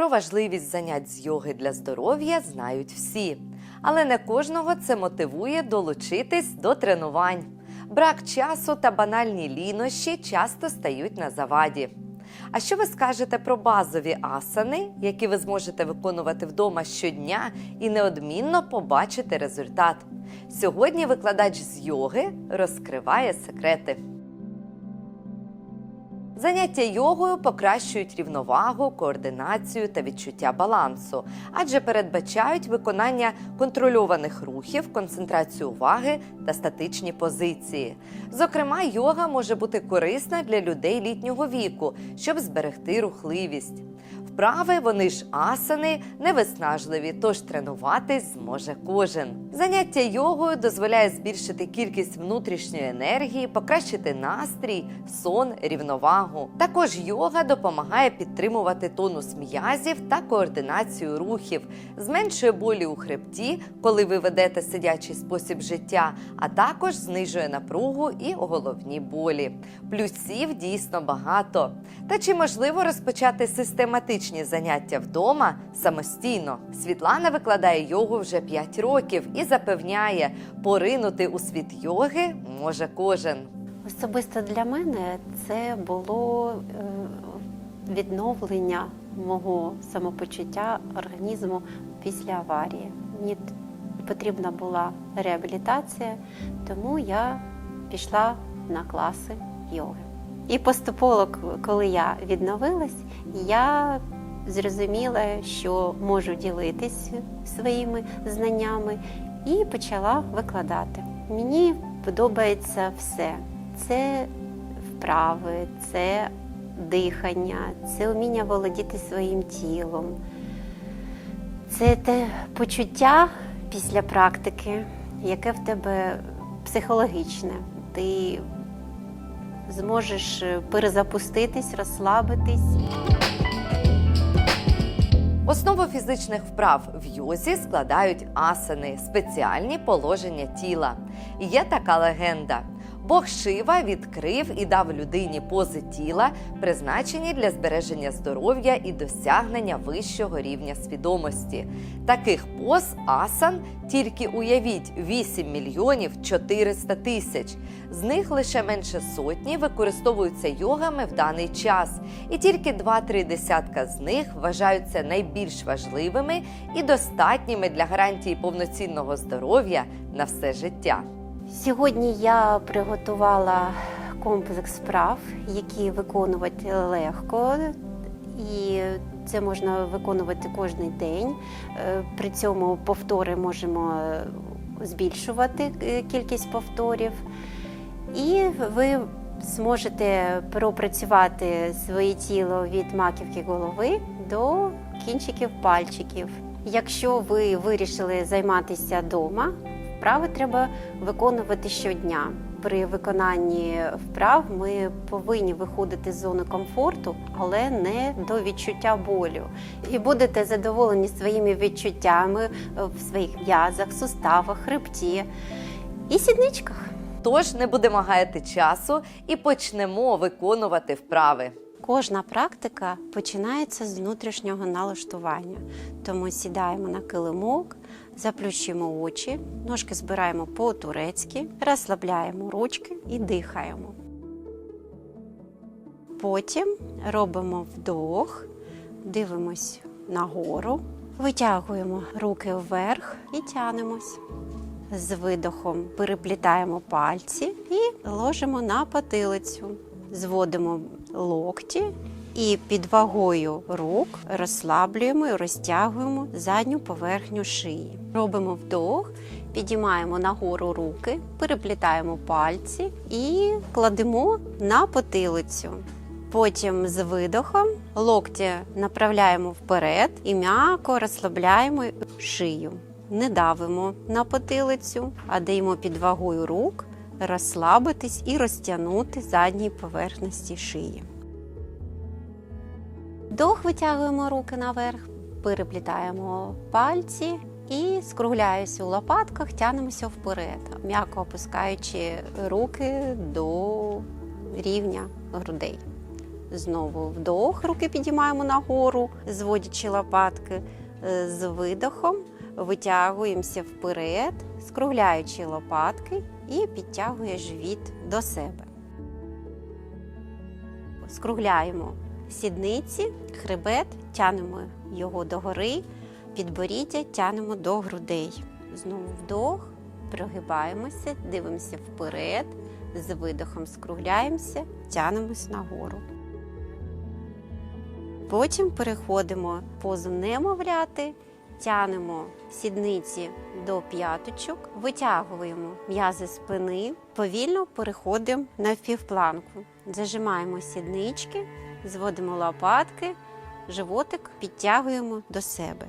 Про важливість занять з йоги для здоров'я знають всі, але не кожного це мотивує долучитись до тренувань. Брак часу та банальні лінощі часто стають на заваді. А що ви скажете про базові асани, які ви зможете виконувати вдома щодня і неодмінно побачити результат? Сьогодні викладач з йоги розкриває секрети. Заняття йогою покращують рівновагу, координацію та відчуття балансу, адже передбачають виконання контрольованих рухів, концентрацію уваги та статичні позиції. Зокрема, йога може бути корисна для людей літнього віку, щоб зберегти рухливість. Вправи вони ж асани невиснажливі, тож тренуватись зможе кожен. Заняття йогою дозволяє збільшити кількість внутрішньої енергії, покращити настрій, сон, рівновагу. Також йога допомагає підтримувати тонус м'язів та координацію рухів, зменшує болі у хребті, коли ви ведете сидячий спосіб життя, а також знижує напругу і головні болі. Плюсів дійсно багато. Та чи можливо розпочати систематичні заняття вдома самостійно? Світлана викладає йогу вже 5 років і запевняє, поринути у світ йоги може кожен. Особисто для мене це було е, відновлення мого самопочуття організму після аварії. Мені потрібна була реабілітація, тому я пішла на класи йоги. І поступово, коли я відновилась, я зрозуміла, що можу ділитись своїми знаннями, і почала викладати. Мені подобається все. Це вправи, це дихання, це вміння володіти своїм тілом. Це те почуття після практики, яке в тебе психологічне. Ти зможеш перезапуститись, розслабитись. Основу фізичних вправ в йозі складають асани, спеціальні положення тіла. Є така легенда. Бог Шива відкрив і дав людині пози тіла, призначені для збереження здоров'я і досягнення вищого рівня свідомості. Таких поз асан тільки уявіть 8 мільйонів 400 тисяч. З них лише менше сотні використовуються йогами в даний час, і тільки 2-3 десятка з них вважаються найбільш важливими і достатніми для гарантії повноцінного здоров'я на все життя. Сьогодні я приготувала комплекс справ, які виконувати легко, і це можна виконувати кожен день. Е, При цьому повтори можемо збільшувати е, кількість повторів, і ви зможете пропрацювати своє тіло від маківки голови до кінчиків пальчиків. Якщо ви вирішили займатися вдома, вправи треба виконувати щодня. При виконанні вправ ми повинні виходити з зони комфорту, але не до відчуття болю. І будете задоволені своїми відчуттями в своїх м'язах, суставах, хребті і сідничках. Тож не будемо гаяти часу і почнемо виконувати вправи. Кожна практика починається з внутрішнього налаштування. Тому сідаємо на килимок, заплющуємо очі, ножки збираємо по-турецьки, розслабляємо ручки і дихаємо. Потім робимо вдох, дивимось нагору, витягуємо руки вверх і тянемось. З видохом переплітаємо пальці і ложимо на потилицю. Зводимо локті і під вагою рук розслаблюємо і розтягуємо задню поверхню шиї. Робимо вдох, підіймаємо нагору руки, переплітаємо пальці і кладемо на потилицю. Потім з видохом локті направляємо вперед і м'яко розслабляємо шию. Не давимо на потилицю, а даємо під вагою рук розслабитись і розтягнути задні поверхності шиї. Вдох витягуємо руки наверх, переплітаємо пальці і скругляюся у лопатках, тянемося вперед, м'яко опускаючи руки до рівня грудей. Знову вдох, руки підіймаємо нагору, зводячи лопатки Е, з видохом. Витягуємося вперед, скругляючи лопатки і підтягує живіт до себе. Скругляємо сідниці, хребет, тянемо його догори, підборіддя тянемо до грудей. Знову вдох, прогибаємося, дивимося вперед, з видохом скругляємося, тянемось нагору. Потім переходимо позу немовляти, тянемо сідниці до п'яточок, витягуємо м'язи спини, повільно переходимо на півпланку. Зажимаємо сіднички, зводимо лопатки, животик підтягуємо до себе.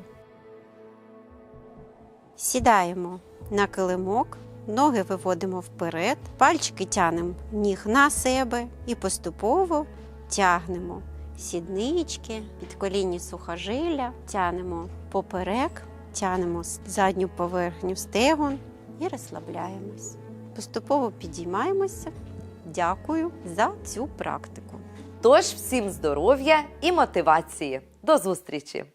Сідаємо на килимок, ноги виводимо вперед, пальчики тянемо ніг на себе і поступово тягнемо сіднички, підколінні сухожилля, тянемо поперек, тянемо задню поверхню стегон і розслабляємось. Поступово підіймаємося. Дякую за цю практику. Тож всім здоров'я і мотивації. До зустрічі!